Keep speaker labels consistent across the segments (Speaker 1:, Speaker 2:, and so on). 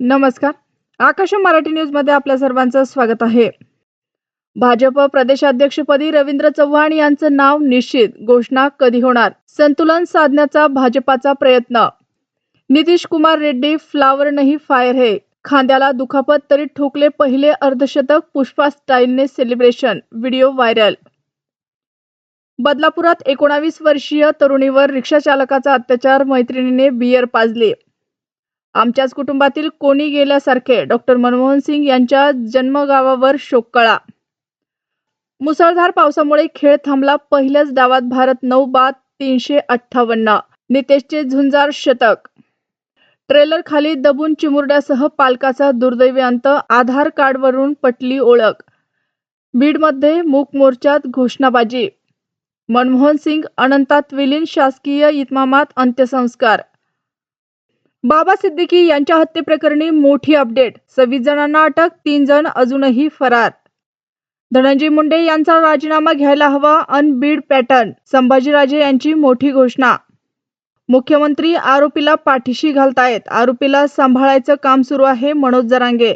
Speaker 1: नमस्कार. आकाश मराठी न्यूजमध्ये आपल्या सर्वांचं स्वागत आहे. भाजप प्रदेशाध्यक्षपदी रवींद्र चव्हाण यांचं नाव निश्चित घोषणा कधी होणार? संतुलन साधण्याचा भाजपाचा प्रयत्न. नितीश कुमार रेड्डी फ्लावर नाही फायर हे. खांद्याला दुखापत तरी ठोकले पहिले अर्धशतक पुष्पा स्टाईलने सेलिब्रेशन. Video viral. बदलापुरात एकोणावीस वर्षीय तरुणीवर रिक्षा चालकाचा अत्याचार मैत्रिणीने बियर पाजली. आमच्याच कुटुंबातील कोणी गेल्यासारखे डॉक्टर मनमोहन सिंग यांच्या जन्मगावावर शोककळा. मुसळधार पावसामुळे खेळ थांबला पहिल्याच डावात भारत नऊ बाद तीनशे अठ्ठावन्न. नितेशचे झुंजार शतक. ट्रेलर खाली दबून चिमुरड्यासह पालकाचा दुर्दैवी अंत आधार कार्डवरून पटली ओळख. बीडमध्ये मूक मोर्चात घोषणाबाजी. मनमोहन सिंग अनंतात विलीन शासकीय इतमामात अंत्यसंस्कार. बाबा सिद्दीकी यांच्या हत्येप्रकरणी मोठी अपडेट. सव्वीस जणांना अटक तीन जण अजूनही फरार. धनंजय मुंडे यांचा राजीनामा घ्यायला हवा अनबीड पॅटर्न संभाजीराजे यांची मोठी घोषणा. मुख्यमंत्री आरोपीला पाठीशी घालतायत आरोपीला सांभाळायचं काम सुरू आहे मनोज जरांगे.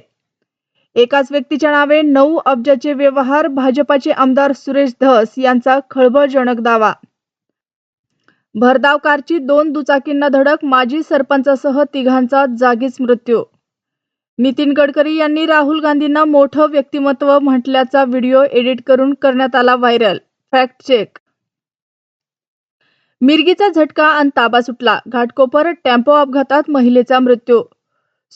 Speaker 1: एकाच व्यक्तीच्या नावे नऊ अब्जाचे व्यवहार भाजपाचे आमदार सुरेश धस यांचा खळबळजनक दावा. भरधाव कारची दोन दुचाकींना धडक माजी सरपंचासह तिघांचा जागीच मृत्यू. नितीन गडकरी यांनी राहुल गांधींना मोठं व्यक्तिमत्व म्हटल्याचा व्हिडिओ एडिट करून करण्यात आला व्हायरल. Fact check. मिरगीचा झटका आणि ताबा सुटला. घाटकोपर टेम्पो अपघातात महिलेचा मृत्यू.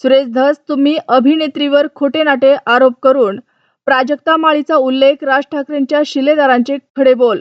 Speaker 1: सुरेश धस तुम्ही अभिनेत्रीवर खोटे नाटे आरोप करून प्राजक्ता माळीचा उल्लेख राज ठाकरेंच्या शिलेदारांचे खडे बोल